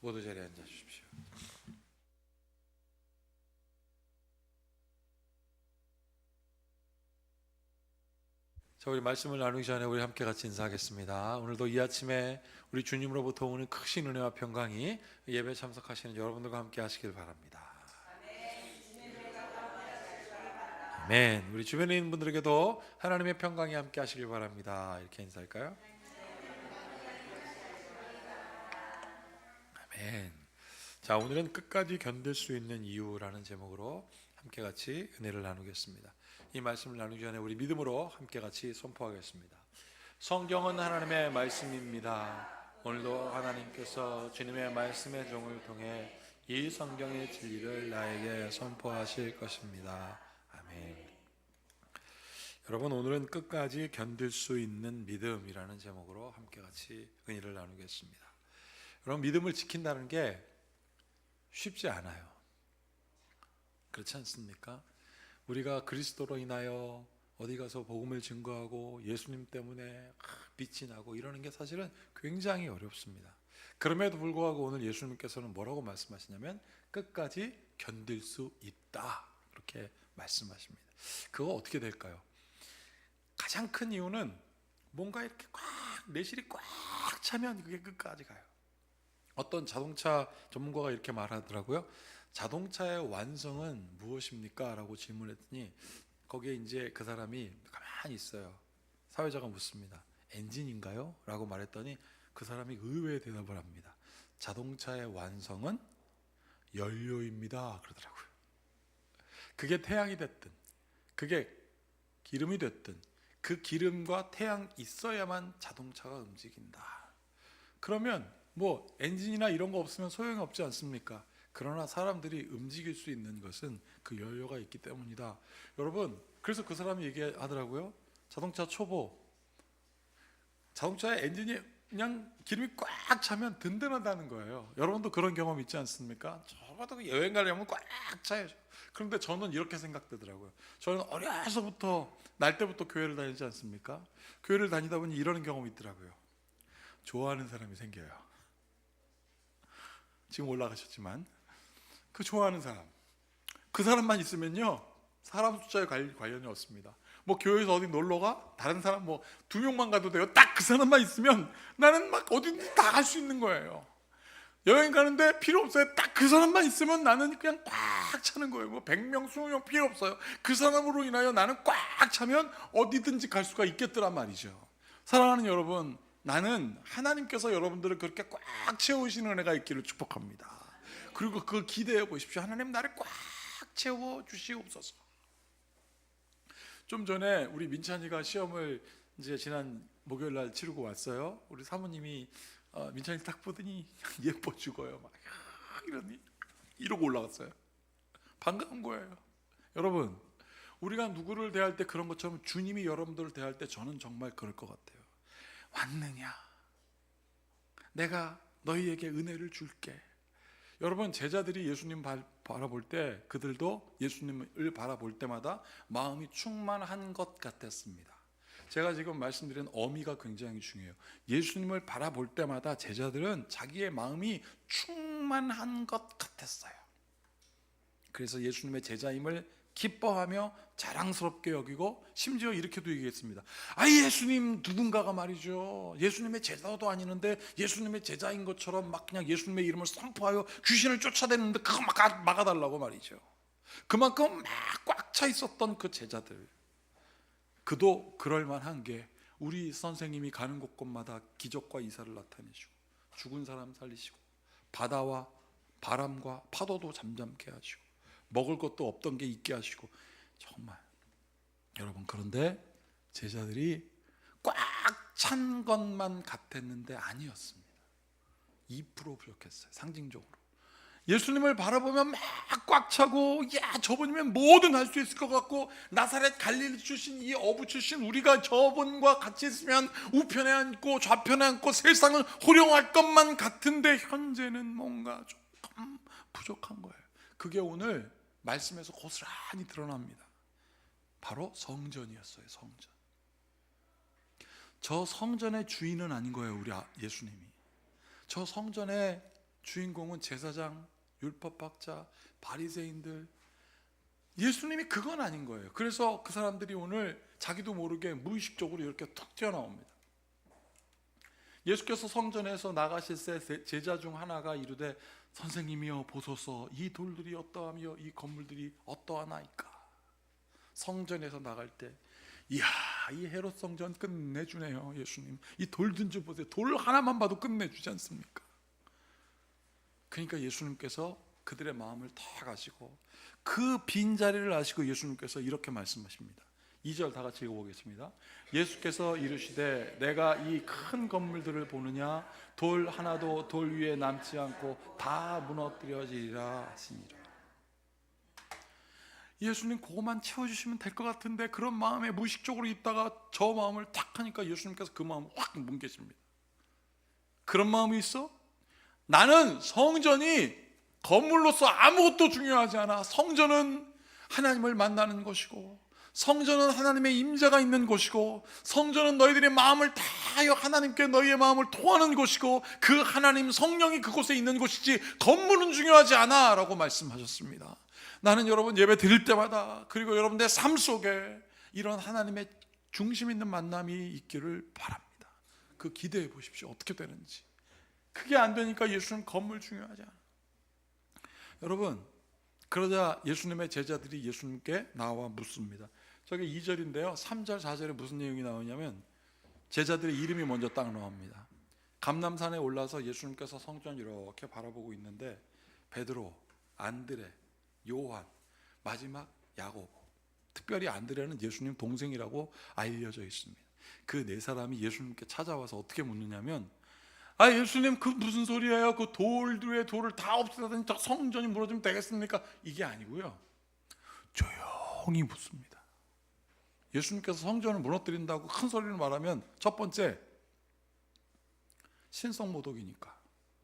모두 자리에 앉아 주십시오. 자, 우리 말씀을 나누기 전에 우리 함께 같이 인사하겠습니다. 오늘도 이 아침에 우리 주님으로부터 오는 크신 은혜와 평강이 예배 참석하시는 여러분들과 함께 하시길 바랍니다. 아멘. 우리 주변에 있는 분들에게도 하나님의 평강이 함께 하시길 바랍니다. 이렇게 인사할까요? 아멘. 자, 오늘은 끝까지 견딜 수 있는 이유라는 제목으로 함께 같이 은혜를 나누겠습니다. 이 말씀을 나누기 전에 우리 믿음으로 함께 같이 선포하겠습니다. 성경은 하나님의 말씀입니다. 오늘도 하나님께서 주님의 말씀의 종을 통해 이 성경의 진리를 나에게 선포하실 것입니다. 아멘. 여러분 오늘은 끝까지 견딜 수 있는 믿음이라는 제목으로 함께 같이 은혜를 나누겠습니다. 여러분 믿음을 지킨다는 게 쉽지 않아요. 그렇지 않습니까? 우리가 그리스도로 인하여 어디 가서 복음을 증거하고 예수님 때문에 빛이 나고 이러는 게 사실은 굉장히 어렵습니다. 그럼에도 불구하고 오늘 예수님께서는 뭐라고 말씀하시냐면 끝까지 견딜 수 있다. 그렇게 말씀하십니다. 그거 어떻게 될까요? 가장 큰 이유는 뭔가 이렇게 꽉 내실이 꽉 차면 그게 끝까지 가요. 어떤 자동차 전문가가 이렇게 말하더라고요. 자동차의 완성은 무엇입니까? 라고 질문했더니 거기에 이제 그 사람이 가만히 있어요. 사회자가 묻습니다. 엔진인가요? 라고 말했더니 그 사람이 의외의 대답을 합니다. 자동차의 완성은 연료입니다. 그러더라고요. 그게 태양이 됐든, 그게 기름이 됐든, 그 기름과 태양 있어야만 자동차가 움직인다. 그러면 뭐 엔진이나 이런 거 없으면 소용이 없지 않습니까? 그러나 사람들이 움직일 수 있는 것은 그 연료가 있기 때문이다. 여러분, 그래서 그 사람이 얘기하더라고요. 자동차 초보. 자동차의 엔진이 그냥 기름이 꽉 차면 든든하다는 거예요. 여러분도 그런 경험 있지 않습니까? 저도 여행 가려면 꽉 차요. 그런데 저는 이렇게 생각되더라고요. 저는 어려서부터 날 때부터 교회를 다니지 않습니까? 교회를 다니다 보니 이런 경험이 있더라고요. 좋아하는 사람이 생겨요. 지금 올라가셨지만 그 좋아하는 사람 그 사람만 있으면요 사람 숫자에 관- 관련이 없습니다. 뭐 교회에서 어디 놀러 가 다른 사람 뭐 두 명만 가도 돼요. 딱 그 사람만 있으면 나는 막 어디든지 다 갈 수 있는 거예요. 여행 가는데 필요 없어요. 딱 그 사람만 있으면 나는 그냥 꽉 차는 거예요. 뭐 100명, 20명 필요 없어요. 그 사람으로 인하여 나는 꽉 차면 어디든지 갈 수가 있겠더란 말이죠. 사랑하는 여러분, 나는 하나님께서 여러분들을 그렇게 꽉 채우시는 은혜가 있기를 축복합니다. 그리고 그걸 기대해 보십시오. 하나님 나를 꽉 채워 주시옵소서. 좀 전에 우리 민찬이가 시험을 이제 지난 목요일 날 치르고 왔어요. 우리 사모님이 어, 민찬이 딱 보더니 예뻐 죽어요. 막 이러니 이러고 올라갔어요. 반가운 거예요. 여러분, 우리가 누구를 대할 때 그런 것처럼 주님이 여러분들을 대할 때 저는 정말 그럴 것 같아요. 왔느냐? 내가 너희에게 은혜를 줄게. 여러분 제자들이 예수님 바- 바라볼 때 그들도 예수님을 바라볼 때마다 마음이 충만한 것 같았습니다. 제가 지금 말씀드린 어미가 굉장히 중요해요. 예수님을 바라볼 때마다 제자들은 자기의 마음이 충만한 것 같았어요. 그래서 예수님의 제자임을 기뻐하며 자랑스럽게 여기고 심지어 이렇게도 얘기했습니다. 아 예수님 누군가가 말이죠. 예수님의 제자도 아니는데 예수님의 제자인 것처럼 막 그냥 예수님의 이름을 선포하여 귀신을 쫓아대는데 그거 막아, 막아달라고 말이죠. 그만큼 막 꽉 차 있었던 그 제자들. 그도 그럴 만한 게 우리 선생님이 가는 곳곳마다 기적과 이사를 나타내시고 죽은 사람 살리시고 바다와 바람과 파도도 잠잠케 하시고 먹을 것도 없던 게 있게 하시고 정말 여러분 그런데 제자들이 꽉 찬 것만 같았는데 아니었습니다. 2% 부족했어요. 상징적으로. 예수님을 바라보면 막 꽉 차고 야 저분이면 뭐든 할 수 있을 것 같고 나사렛 갈릴리 출신 이 어부 출신 우리가 저분과 같이 있으면 우편에 앉고 좌편에 앉고 세상을 호령할 것만 같은데 현재는 뭔가 조금 부족한 거예요. 그게 오늘 말씀에서 고스란히 드러납니다. 바로 성전이었어요. 성전. 저 성전의 주인은 아닌 거예요. 우리 아- 예수님이. 저 성전에 주인공은 제사장, 율법학자, 바리새인들. 예수님이 그건 아닌 거예요. 그래서 그 사람들이 오늘 자기도 모르게 무의식적으로 이렇게 툭 튀어나옵니다. 예수께서 성전에서 나가실 때 제자 중 하나가 이르되 선생님이여 보소서 이 돌들이 어떠하며 이 건물들이 어떠하나이까? 성전에서 나갈 때 이야 이 헤롯 성전 끝내주네요 예수님. 이 돌든 좀 보세요. 돌 하나만 봐도 끝내주지 않습니까? 그러니까 예수님께서 그들의 마음을 다 아시고 그 빈자리를 아시고 예수님께서 이렇게 말씀하십니다 2절 다 같이 읽어보겠습니다. 예수께서 이르시되 내가 이 큰 건물들을 보느냐? 돌 하나도 돌 위에 남지 않고 다 무너뜨려지리라 하시니라 예수님 그거만 채워주시면 될 것 같은데 그런 마음에 무의식적으로 있다가 저 마음을 탁 하니까 예수님께서 그 마음을 확 뭉개십니다. 그런 마음이 있어? 나는 성전이 건물로서 아무것도 중요하지 않아. 성전은 하나님을 만나는 것이고 성전은 하나님의 임재가 있는 곳이고 성전은 너희들의 마음을 다하여 하나님께 너희의 마음을 토하는 곳이고 그 하나님 성령이 그곳에 있는 곳이지 건물은 중요하지 않아라고 말씀하셨습니다. 나는 여러분 예배 드릴 때마다 그리고 여러분들의 삶 속에 이런 하나님의 중심 있는 만남이 있기를 바랍니다. 그 기대해 보십시오. 어떻게 되는지. 그게 안 되니까 예수는 건물 중요하지 않아. 여러분 그러자 예수님의 제자들이 예수님께 나와 묻습니다. 저게 2절인데요. 3절, 4절에 무슨 내용이 나오냐면 제자들의 이름이 먼저 딱 나옵니다. 감남산에 올라서 예수님께서 성전 이렇게 바라보고 있는데 베드로, 안드레, 요한, 마지막 야고보. 특별히 안드레는 예수님 동생이라고 알려져 있습니다. 그 네 사람이 예수님께 찾아와서 어떻게 묻느냐면 아 예수님 그 무슨 소리예요? 그 돌들의 돌을 다 없애더니 저 성전이 무너지면 되겠습니까? 이게 아니고요. 조용히 묻습니다. 예수님께서 성전을 무너뜨린다고 큰 소리를 말하면 첫 번째 신성 모독이니까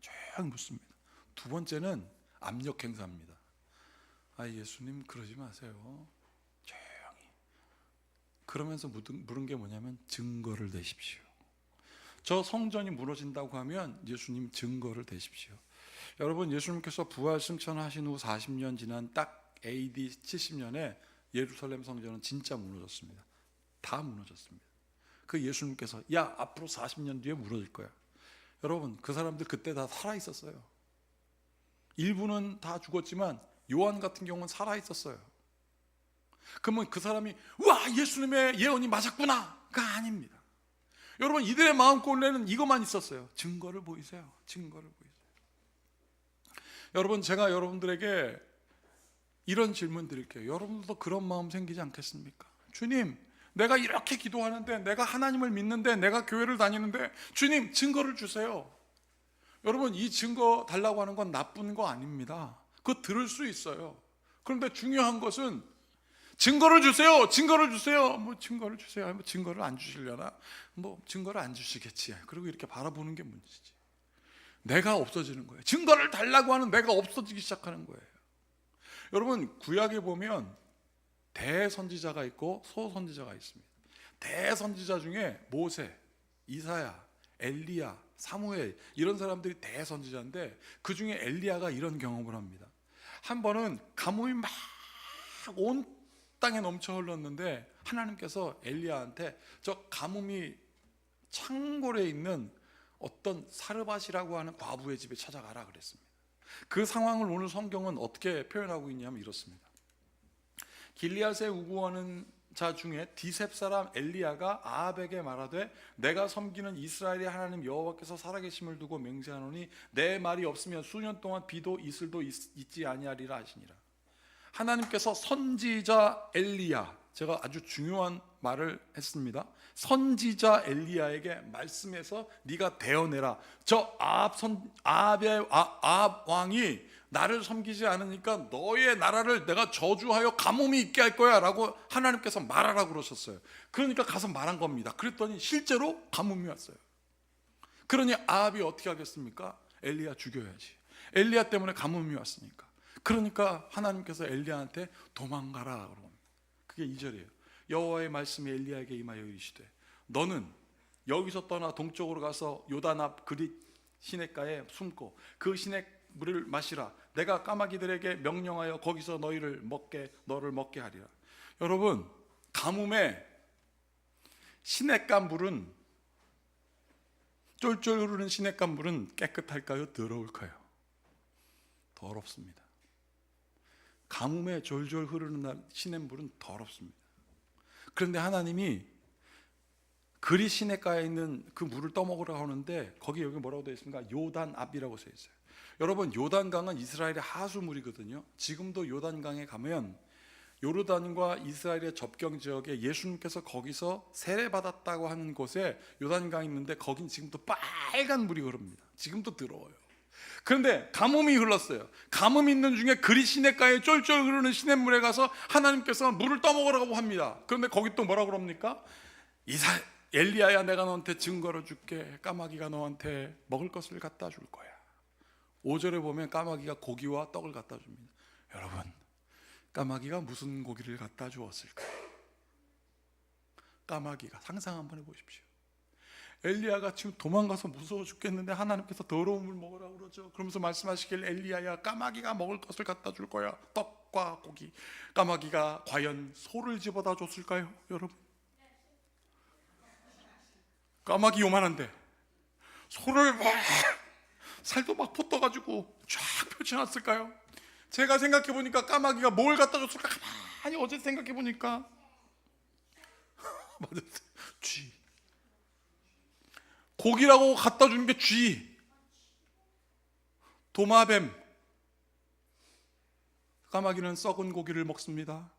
조용히 묻습니다. 두 번째는 압력 행사입니다. 아 예수님 그러지 마세요. 조용히. 그러면서 물은 게 뭐냐면 증거를 내십시오. 저 성전이 무너진다고 하면 예수님 증거를 대십시오. 여러분 예수님께서 부활 승천하신 후 40년 지난 딱 AD 70년에 예루살렘 성전은 진짜 무너졌습니다. 다 무너졌습니다. 그 예수님께서 야 앞으로 40년 뒤에 무너질 거야. 여러분 그 사람들 그때 다 살아 있었어요. 일부는 다 죽었지만 요한 같은 경우는 살아 있었어요. 그러면 그 사람이 와 예수님의 예언이 맞았구나가 아닙니다. 여러분 이들의 마음골에는 이것만 있었어요. 증거를 보이세요. 증거를 보이세요. 여러분 제가 여러분들에게 이런 질문 드릴게요. 여러분들도 그런 마음 생기지 않겠습니까? 주님, 내가 이렇게 기도하는데, 내가 하나님을 믿는데, 내가 교회를 다니는데, 주님, 증거를 주세요. 여러분, 이 증거 달라고 하는 건 나쁜 거 아닙니다. 그거 들을 수 있어요. 그런데 중요한 것은 증거를 주세요. 증거를 주세요. 뭐 증거를 주세요. 뭐 증거를 안 주시려나? 뭐 증거를 안 주시겠지. 그리고 이렇게 바라보는 게 문제지. 내가 없어지는 거예요. 증거를 달라고 하는 내가 없어지기 시작하는 거예요. 여러분 구약에 보면 대선지자가 있고 소선지자가 있습니다. 대선지자 중에 모세, 이사야, 엘리야, 사무엘 이런 사람들이 대선지자인데 그 중에 엘리야가 이런 경험을 합니다. 한 번은 가뭄이 막 온 땅에 넘쳐 흘렀는데 하나님께서 엘리야한테 저 가뭄이 창골에 있는 어떤 사르밧이라고 하는 과부의 집에 찾아가라 그랬습니다. 그 상황을 오늘 성경은 어떻게 표현하고 있냐면 이렇습니다. 길리앗에 우구하는 자 중에 디셉 사람 엘리야가 아합에게 말하되 내가 섬기는 이스라엘의 하나님 여호와께서 살아계심을 두고 맹세하노니 내 말이 없으면 수년 동안 비도 이슬도 있, 지 아니하리라 하시니라. 하나님께서 선지자 엘리야 제가 아주 중요한 말을 했습니다. 선지자 엘리야에게 말씀해서 네가 대어내라. 저 아합 선 아합의 아, 아합 왕이 나를 섬기지 않으니까 너의 나라를 내가 저주하여 가뭄이 있게 할 거야라고 하나님께서 말하라고 그러셨어요. 그러니까 가서 말한 겁니다. 그랬더니 실제로 가뭄이 왔어요. 그러니 아합이 어떻게 하겠습니까? 엘리야 죽여야지. 엘리야 때문에 가뭄이 왔으니까. 그러니까 하나님께서 엘리야한테 도망가라 그러고 그게 2절이에요. 여호와의 말씀이 엘리야에게 임하여 이르시되 너는 여기서 떠나 동쪽으로 가서 요단 앞 그릿 시냇가에 숨고 그 시냇 물을 마시라. 내가 까마귀들에게 명령하여 거기서 너희를 먹게 너를 먹게 하리라. 여러분 가뭄에 시냇가 물은 쫄쫄 흐르는 시냇가 물은 깨끗할까요? 더러울까요? 더럽습니다. 가뭄에 졸졸 흐르는 시냇물은 더럽습니다. 그런데 하나님이 그리 시냇가에 있는 그 물을 떠먹으라고 하는데 거기 여기 뭐라고 되어 있습니까? 요단 앞이라고 써 있어요. 여러분 요단강은 이스라엘의 하수물이거든요. 지금도 요단강에 가면 요르단과 이스라엘의 접경 지역에 예수님께서 거기서 세례 받았다고 하는 곳에 요단강이 있는데 거긴 지금도 빨간 물이 흐릅니다. 지금도 더러워요. 그런데 가뭄이 흘렀어요. 가뭄 있는 중에 그리 시냇가에 쫄쫄 흐르는 시냇물에 가서 하나님께서 물을 떠먹으라고 합니다. 그런데 거기 또 뭐라 그럽니까? 이사 엘리야야 내가 너한테 증거를 줄게. 까마귀가 너한테 먹을 것을 갖다 줄 거야. 5절에 보면 까마귀가 고기와 떡을 갖다 줍니다. 여러분, 까마귀가 무슨 고기를 갖다 주었을까요? 까마귀가 상상 한번 해 보십시오. 엘리야가 지금 도망가서 무서워 죽겠는데 하나님께서 더러운 물 먹으라고 그러죠. 그러면서 말씀하시길 엘리야야 까마귀가 먹을 것을 갖다 줄 거야. 떡과 고기. 까마귀가 과연 소를 집어다 줬을까요, 여러분? 까마귀 요만한데 소를 막 살도 막 퍼떠가지고 쫙 펼쳐놨을까요? 제가 생각해 보니까 까마귀가 뭘 갖다 줬을까 가만히 어제 생각해 보니까 맞았어요. 쥐. 고기라고 갖다 주는 게 쥐. 도마뱀. 까마귀는 썩은 고기를 먹습니다.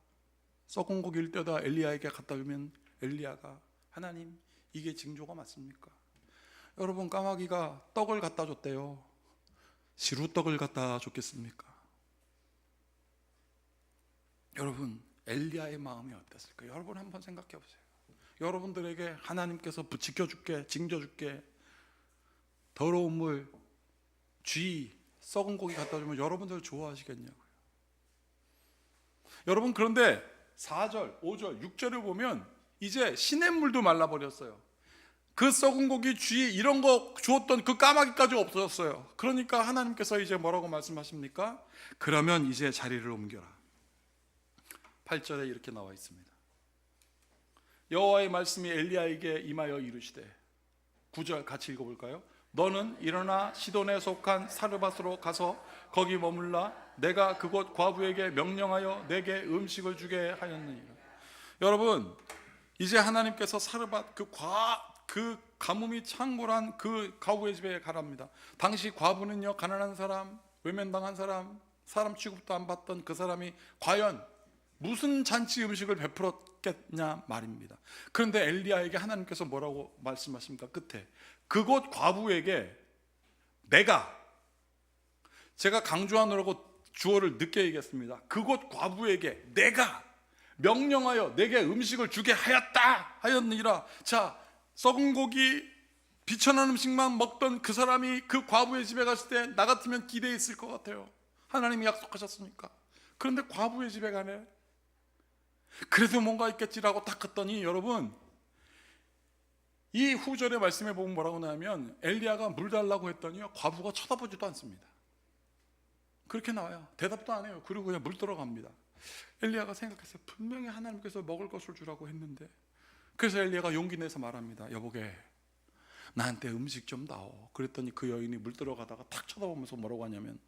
썩은 고기를 떼다 엘리야에게 갖다 주면 엘리야가 하나님 이게 징조가 맞습니까? 여러분 까마귀가 떡을 갖다 줬대요. 시루떡을 갖다 줬겠습니까? 여러분 엘리야의 마음이 어땠을까? 여러분 한번 생각해 보세요. 여러분들에게 하나님께서 지켜줄게, 징져줄게, 더러운 물, 쥐, 썩은 고기 갖다 주면 여러분들 좋아하시겠냐고요. 여러분 그런데 4절, 5절, 6절을 보면 이제 시냇물도 말라버렸어요. 그 썩은 고기, 쥐 이런 거 주었던 그 까마귀까지 없어졌어요. 그러니까 하나님께서 이제 뭐라고 말씀하십니까? 그러면 이제 자리를 옮겨라. 8절에 이렇게 나와 있습니다. 여호와의 말씀이 엘리야에게 임하여 이르시되 9절 같이 읽어볼까요? 너는 일어나 시돈에 속한 사르밧으로 가서 거기 머물라 내가 그곳 과부에게 명령하여 내게 음식을 주게 하였느니라. 여러분 이제 하나님께서 사르밧 그과 그 가뭄이 창궐한 그 과부의 집에 가랍니다. 당시 과부는요 가난한 사람, 외면당한 사람, 사람 취급도 안 받던 그 사람이 과연 무슨 잔치 음식을 베풀었겠냐 말입니다. 그런데 엘리야에게 하나님께서 뭐라고 말씀하십니까? 끝에 그곳 과부에게 내가 제가 강조하느라고 주어를 늦게 얘기했습니다. 그곳 과부에게 내가 명령하여 내게 음식을 주게 하였다 하였느니라. 자, 썩은 고기 비천한 음식만 먹던 그 사람이 그 과부의 집에 갔을 때 나 같으면 기대했을 것 같아요. 하나님이 약속하셨으니까. 그런데 과부의 집에 가네. 그래도 뭔가 있겠지라고 딱 갔더니 여러분 이 후절의 말씀에 보면 뭐라고 나오면 엘리야가 물 달라고 했더니요 과부가 쳐다보지도 않습니다. 그렇게 나와요. 대답도 안 해요. 그리고 그냥 물 들어갑니다. 엘리야가 생각했어요. 분명히 하나님께서 먹을 것을 주라고 했는데 그래서 엘리야가 용기 내서 말합니다. 여보게 나한테 음식 좀 다오. 그랬더니 그 여인이 물 들어가다가 탁 쳐다보면서 뭐라고 하냐면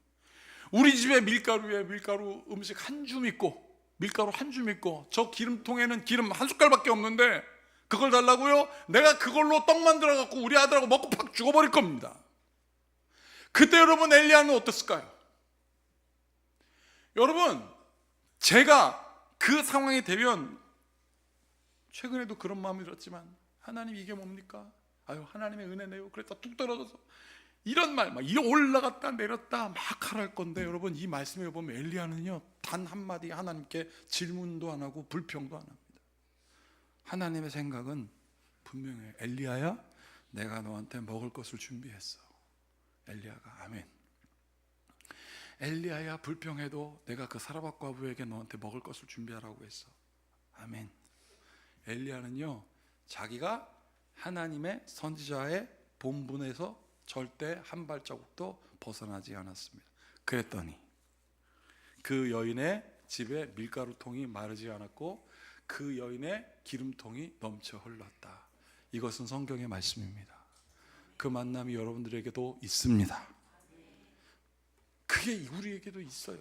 우리 집에 밀가루에 밀가루 음식 한 줌 있고 밀가루 한 줌 있고 저 기름통에는 기름 한 숟갈밖에 없는데 그걸 달라고요? 내가 그걸로 떡 만들어 갖고 우리 아들하고 먹고 팍 죽어버릴 겁니다. 그때 여러분 엘리야는 어땠을까요? 여러분 제가 그 상황이 되면 최근에도 그런 마음이 들었지만 하나님 이게 뭡니까? 아유 하나님의 은혜네요. 그랬다 뚝 떨어져서 이런 말, 막 올라갔다 내렸다 막 하랄 건데 여러분 이 말씀에 보면 엘리야는요 단 한마디 하나님께 질문도 안 하고 불평도 안 합니다. 하나님의 생각은 분명해요. 엘리야야, 내가 너한테 먹을 것을 준비했어. 엘리야가 아멘. 엘리야야 불평해도 내가 그 사라밧 과부에게 너한테 먹을 것을 준비하라고 했어. 아멘. 엘리야는요 자기가 하나님의 선지자의 본분에서 절대 한 발자국도 벗어나지 않았습니다. 그랬더니 그 여인의 집에 밀가루통이 마르지 않았고 그 여인의 기름통이 넘쳐 흘렀다. 이것은 성경의 말씀입니다. 그 만남이 여러분들에게도 있습니다. 그게 우리에게도 있어요.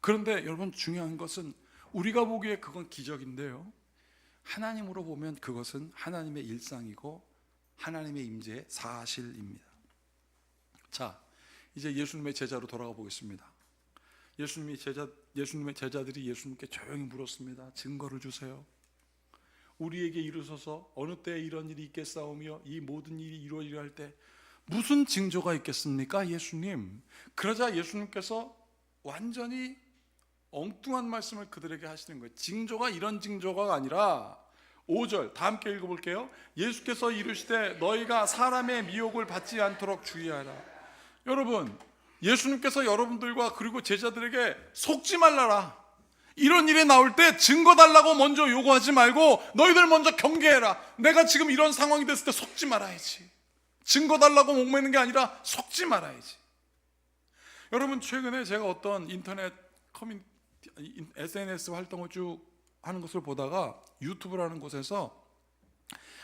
그런데 여러분 중요한 것은 우리가 보기에 그건 기적인데요. 하나님으로 보면 그것은 하나님의 일상이고 하나님의 임재의 사실입니다. 자, 이제 예수님의 제자로 돌아가 보겠습니다. 예수님이 제자 예수님의 제자들이 예수님께 조용히 물었습니다. 증거를 주세요. 우리에게 이르소서 어느 때에 이런 일이 있겠사오며 이 모든 일이 이루어지려 할 때 무슨 징조가 있겠습니까, 예수님? 그러자 예수님께서 완전히 엉뚱한 말씀을 그들에게 하시는 거예요. 징조가 이런 징조가 아니라 5절 다 함께 읽어볼게요. 예수께서 이르시되 너희가 사람의 미혹을 받지 않도록 주의하라. 여러분, 예수님께서 여러분들과 그리고 제자들에게 속지 말라라. 이런 일이 나올 때 증거 달라고 먼저 요구하지 말고 너희들 먼저 경계해라. 내가 지금 이런 상황이 됐을 때 속지 말아야지. 증거 달라고 목매는 게 아니라 속지 말아야지. 여러분 최근에 제가 어떤 인터넷 커뮤니티 SNS 활동을 쭉 하는 것을 보다가 유튜브라는 곳에서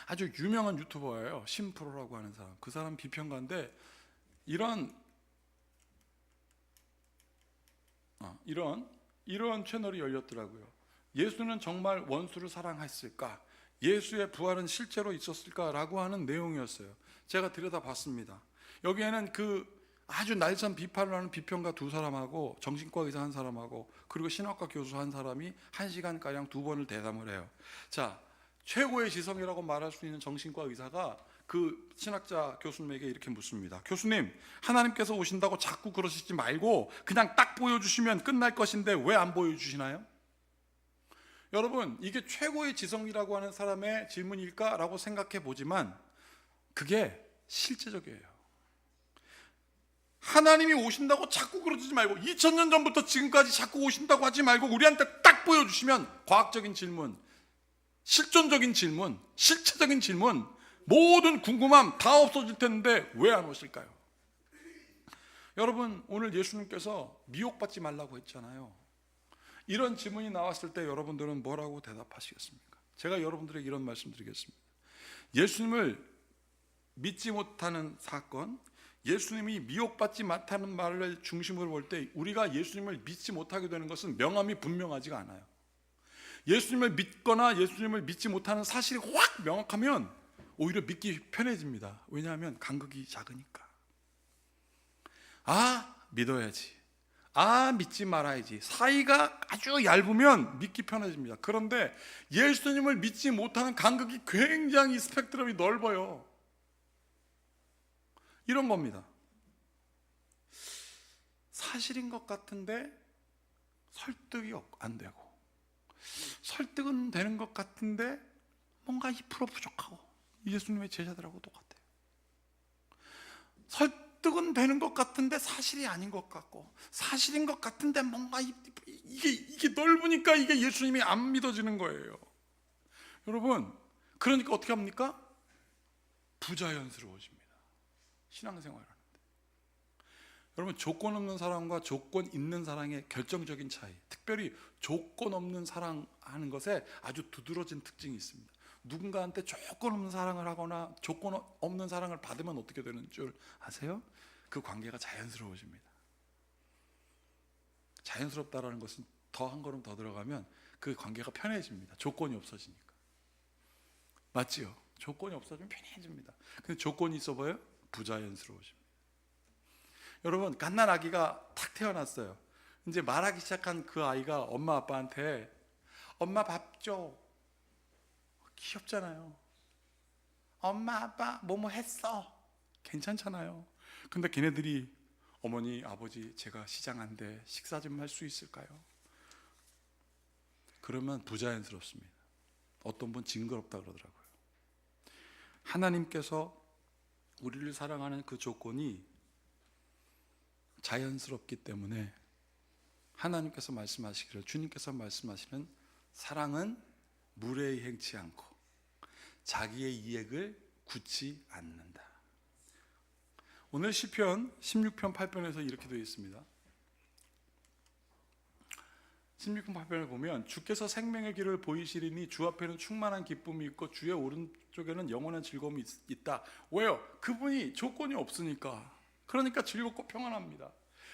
아주 유명한 유튜버예요. 심프로라고 하는 사람. 그 사람 비평가인데 이런 어, 이런 이런 채널이 열렸더라고요. 예수는 정말 원수를 사랑했을까? 예수의 부활은 실제로 있었을까라고 하는 내용이었어요. 제가 들여다봤습니다. 여기에는 그 아주 날선 비판을 하는 비평가 두 사람하고 정신과 의사 한 사람하고 그리고 신학과 교수 한 사람이 한 시간 가량 두 번을 대담을 해요. 자 최고의 지성이라고 말할 수 있는 정신과 의사가 그 신학자 교수님에게 이렇게 묻습니다. 교수님, 하나님께서 오신다고 자꾸 그러시지 말고 그냥 딱 보여주시면 끝날 것인데 왜 안 보여주시나요? 여러분, 이게 최고의 지성이라고 하는 사람의 질문일까라고 생각해 보지만 그게 실제적이에요. 하나님이 오신다고 자꾸 그러지 말고 2000년 전부터 지금까지 자꾸 오신다고 하지 말고 우리한테 딱 보여주시면 과학적인 질문, 실존적인 질문, 실체적인 질문, 모든 궁금함 다 없어질 텐데 왜 안 오실까요? 여러분 오늘 예수님께서 미혹받지 말라고 했잖아요. 이런 질문이 나왔을 때 여러분들은 뭐라고 대답하시겠습니까? 제가 여러분들에게 이런 말씀 드리겠습니다. 예수님을 믿지 못하는 사건, 예수님이 미혹받지 못하는 말을 중심으로 볼 때 우리가 예수님을 믿지 못하게 되는 것은 명암이 분명하지가 않아요. 예수님을 믿거나 예수님을 믿지 못하는 사실이 확 명확하면 오히려 믿기 편해집니다. 왜냐하면 간극이 작으니까. 아, 믿어야지. 아, 믿지 말아야지. 사이가 아주 얇으면 믿기 편해집니다. 그런데 예수님을 믿지 못하는 간극이 굉장히 스펙트럼이 넓어요. 이런 겁니다. 사실인 것 같은데 설득이 안 되고 설득은 되는 것 같은데 뭔가 2% 부족하고 예수님의 제자들하고 똑같아요. 설득은 되는 것 같은데 사실이 아닌 것 같고 사실인 것 같은데 뭔가 이- 이게 이게 넓으니까 이게 예수님이 안 믿어지는 거예요. 여러분 그러니까 어떻게 합니까? 부자연스러워집니다. 신앙생활 하는데. 여러분 조건 없는 사랑과 조건 있는 사랑의 결정적인 차이, 특별히 조건 없는 사랑 하는 것에 아주 두드러진 특징이 있습니다. 누군가한테 조건 없는 사랑을 하거나 조건 없는 사랑을 받으면 어떻게 되는 줄 아세요? 그 관계가 자연스러워집니다. 자연스럽다라는 것은 더 한 걸음 더 들어가면 그 관계가 편해집니다. 조건이 없어지니까. 맞지요? 조건이 없어지면 편해집니다. 근데 조건이 있어 보여 부자연스러워집니다. 여러분 갓난 아기가 탁 태어났어요. 이제 말하기 시작한 그 아이가 엄마 아빠한테 엄마 밥 줘. 귀엽잖아요. 엄마 아빠 뭐뭐 했어. 괜찮잖아요. 근데 걔네들이 어머니 아버지 제가 시장 안돼 식사 좀 할 수 있을까요? 그러면 부자연스럽습니다. 어떤 분 징그럽다 그러더라고요. 하나님께서 우리를 사랑하는 그 조건이 자연스럽기 때문에 하나님께서 말씀하시기를 주님께서 말씀하시는 사랑은 무례히 행치 않고 자기의 이익을 굳지 않는다. 오늘 시편 16편 8편에서 이렇게 되어 있습니다. 16편 8편을 보면 주께서 생명의 길을 보이시리니 주 앞에는 충만한 기쁨이 있고 주의 오른쪽에는 영원한 즐거움이 있, 있다. 왜요? 그분이 조건이 없으니까. 그러니까 즐겁고 평안합니다.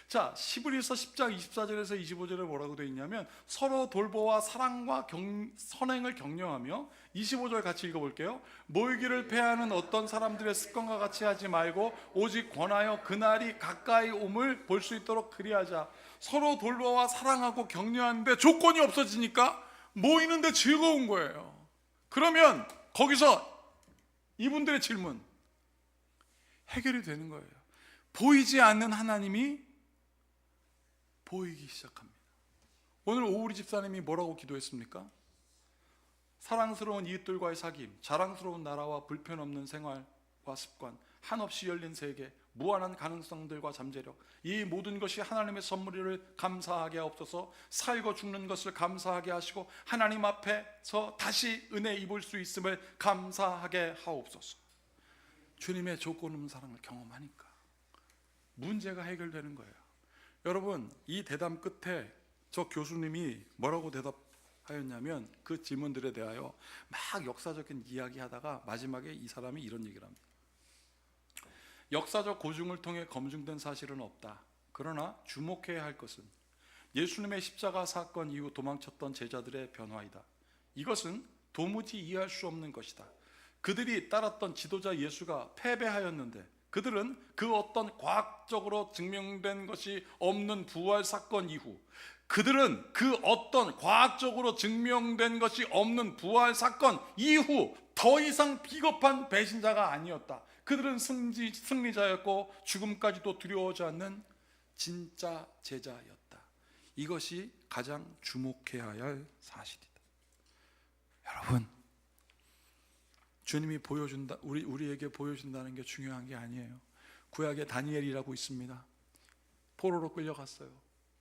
자, 시브리서 10장 24절에서 25절에 뭐라고 되어 있냐면 서로 돌보아 사랑과 경, 선행을 격려하며 25절 같이 읽어 볼게요. 모이기를 패하는 어떤 사람들의 습관과 같이 하지 말고 오직 권하여 그날이 가까이 옴을 볼 수 있도록 그리하자. 서로 돌보아 사랑하고 격려하는데 조건이 없어지니까 모이는데 즐거운 거예요. 그러면 거기서 이분들의 질문 해결이 되는 거예요. 보이지 않는 하나님이 보이기 시작합니다. 오늘 오우리 집사님이 뭐라고 기도했습니까? 사랑스러운 이웃들과의 사귐, 자랑스러운 나라와 불편 없는 생활과 습관, 한없이 열린 세계, 무한한 가능성들과 잠재력, 이 모든 것이 하나님의 선물을 감사하게 하옵소서. 살고 죽는 것을 감사하게 하시고 하나님 앞에서 다시 은혜 입을 수 있음을 감사하게 하옵소서. 주님의 조건 없는 사랑을 경험하니까 문제가 해결되는 거예요. 여러분 이 대담 끝에 저 교수님이 뭐라고 대답하였냐면 그 질문들에 대하여 막 역사적인 이야기하다가 마지막에 이 사람이 이런 얘기를 합니다. 역사적 고증을 통해 검증된 사실은 없다. 그러나 주목해야 할 것은 예수님의 십자가 사건 이후 도망쳤던 제자들의 변화이다. 이것은 도무지 이해할 수 없는 것이다. 그들이 따랐던 지도자 예수가 패배하였는데 그들은 그 어떤 과학적으로 증명된 것이 없는 부활 사건 이후 그들은 그 어떤 과학적으로 증명된 것이 없는 부활 사건 이후 더 이상 비겁한 배신자가 아니었다. 그들은 승리, 승리자였고 죽음까지도 두려워하지 않는 진짜 제자였다. 이것이 가장 주목해야 할 사실이다. 여러분, 주님이 보여준다, 우리 우리에게 보여준다는 게 중요한 게 아니에요. 구약에 다니엘이라고 있습니다. 포로로 끌려갔어요.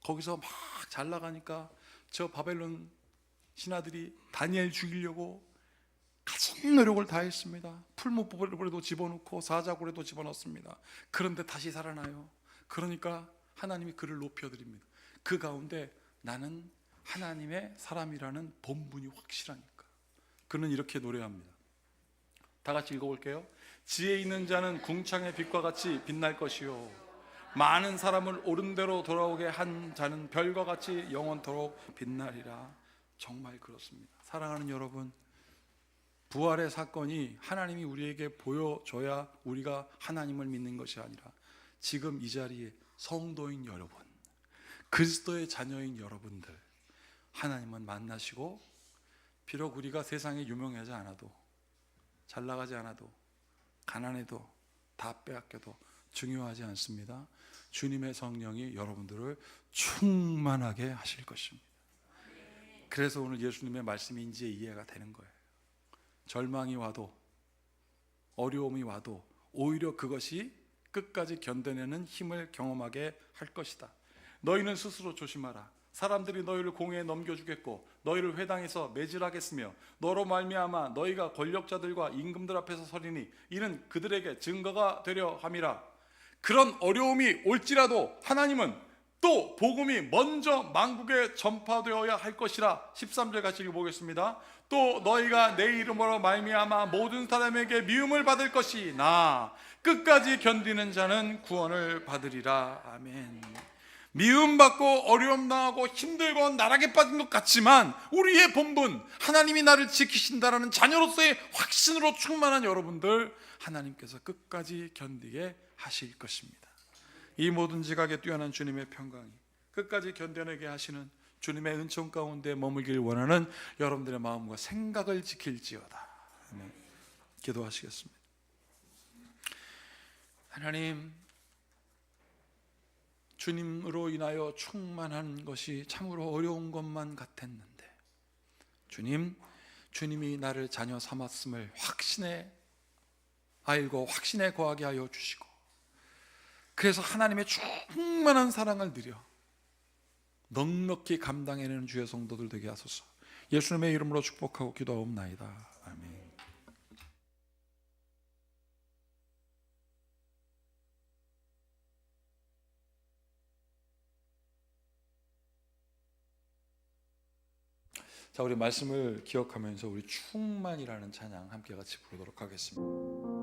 거기서 막 잘 나가니까 저 바벨론 신하들이 다니엘 죽이려고 가진 노력을 다했습니다. 풀무불에도 집어넣고 사자굴에도 집어넣습니다. 그런데 다시 살아나요. 그러니까 하나님이 그를 높여드립니다. 그 가운데 나는 하나님의 사람이라는 본분이 확실하니까. 그는 이렇게 노래합니다. 다 같이 읽어볼게요. 지혜 있는 자는 궁창의 빛과 같이 빛날 것이요. 많은 사람을 옳은 대로 돌아오게 한 자는 별과 같이 영원토록 빛나리라. 정말 그렇습니다. 사랑하는 여러분, 부활의 사건이 하나님이 우리에게 보여줘야 우리가 하나님을 믿는 것이 아니라 지금 이 자리에 성도인 여러분, 그리스도의 자녀인 여러분들, 하나님은 만나시고 비록 우리가 세상에 유명하지 않아도 잘 나가지 않아도 가난해도 다 빼앗겨도 중요하지 않습니다. 주님의 성령이 여러분들을 충만하게 하실 것입니다. 그래서 오늘 예수님의 말씀이 이제 이해가 되는 거예요. 절망이 와도 어려움이 와도 오히려 그것이 끝까지 견뎌내는 힘을 경험하게 할 것이다. 너희는 스스로 조심하라. 사람들이 너희를 공회에 넘겨주겠고 너희를 회당에서 매질하겠으며 너로 말미암아 너희가 권력자들과 임금들 앞에서 서리니 이는 그들에게 증거가 되려 함이라. 그런 어려움이 올지라도 하나님은 또 복음이 먼저 만국에 전파되어야 할 것이라 13절 같이 읽어보겠습니다. 또 너희가 내 이름으로 말미암아 모든 사람에게 미움을 받을 것이나 끝까지 견디는 자는 구원을 받으리라. 아멘 미움받고 어려움 당하고 힘들고 나락에 빠진 것 같지만 우리의 본분 하나님이 나를 지키신다라는 자녀로서의 확신으로 충만한 여러분들 하나님께서 끝까지 견디게 하실 것입니다 이 모든 지각에 뛰어난 주님의 평강이 끝까지 견뎌내게 하시는 주님의 은총 가운데 머물길 원하는 여러분들의 마음과 생각을 지킬지어다. 기도하시겠습니다. 하나님, 주님으로 인하여 충만한 것이 참으로 어려운 것만 같았는데, 주님, 주님이 나를 자녀 삼았음을 확신에 알고 확신에 거하게 하여 주시고, 그래서 하나님의 충만한 사랑을 드려 넉넉히 감당해내는 주의 성도들 되게 하소서. 예수님의 이름으로 축복하고 기도하옵나이다. 아멘. 자, 우리 말씀을 기억하면서 우리 충만이라는 찬양 함께 같이 부르도록 하겠습니다.